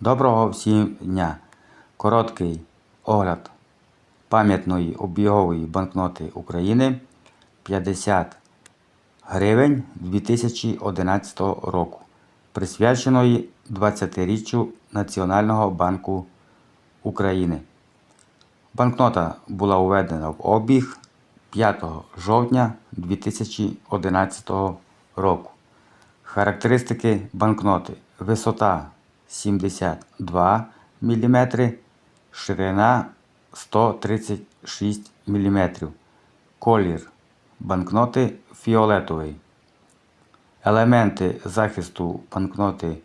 Доброго всім дня! Короткий огляд пам'ятної обігової банкноти України 50 гривень 2011 року, присвяченої 20-річчю Національного банку України. Банкнота була введена в обіг 5 жовтня 2011 року. Характеристики банкноти. Висота 72 мм, ширина 136 мм. Колір банкноти фіолетовий. Елементи захисту банкноти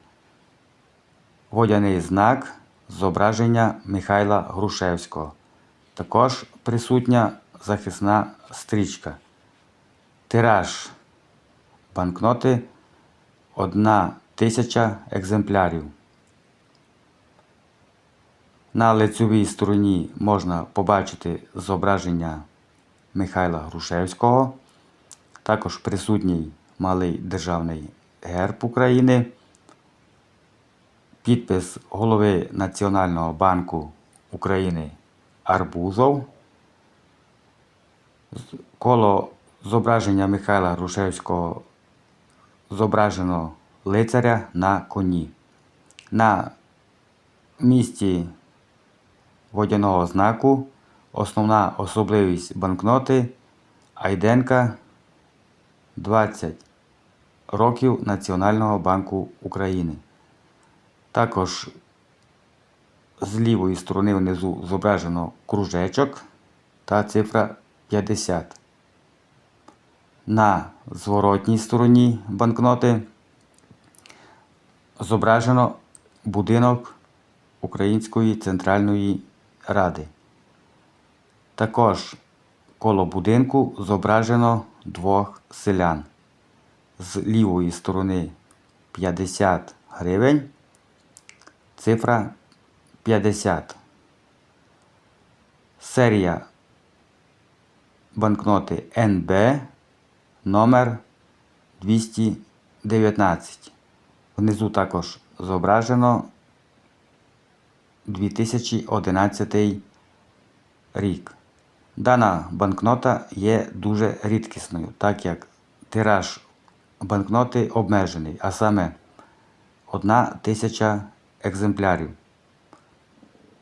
водяний знак зображення Михайла Грушевського. Також присутня захисна стрічка. Тираж банкноти 1 тисяча екземплярів. На лицевій стороні можна побачити зображення Михайла Грушевського. Також присутній малий державний герб України. Підпис голови Національного банку України Арбузов. Коло зображення Михайла Грушевського зображено лицаря на коні. На місці водяного знаку основна особливість банкноти Айденка 20 років Національного банку України. Також з лівої сторони внизу зображено кружечок та цифра 50. На зворотній стороні банкноти зображено будинок Української Центральної Ради. Також коло будинку зображено двох селян. З лівої сторони 50 гривень, цифра 50. Серія банкноти НБ номер 219. Внизу також зображено 2011 рік. Дана банкнота є дуже рідкісною, так як тираж банкноти обмежений, а саме 1 тисяча екземплярів.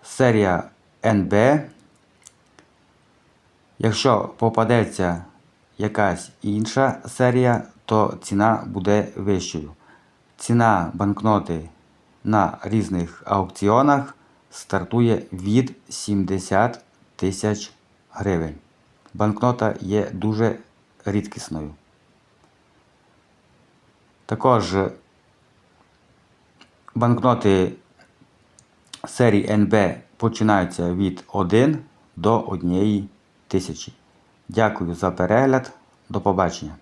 Серія НБ. Якщо попадеться якась інша серія, то ціна буде вищою. Ціна банкноти на різних аукціонах стартує від 70 тисяч гривень. Банкнота є дуже рідкісною. Також банкноти серії НБ починаються від 1 до 1 тисячі. Дякую за перегляд. До побачення.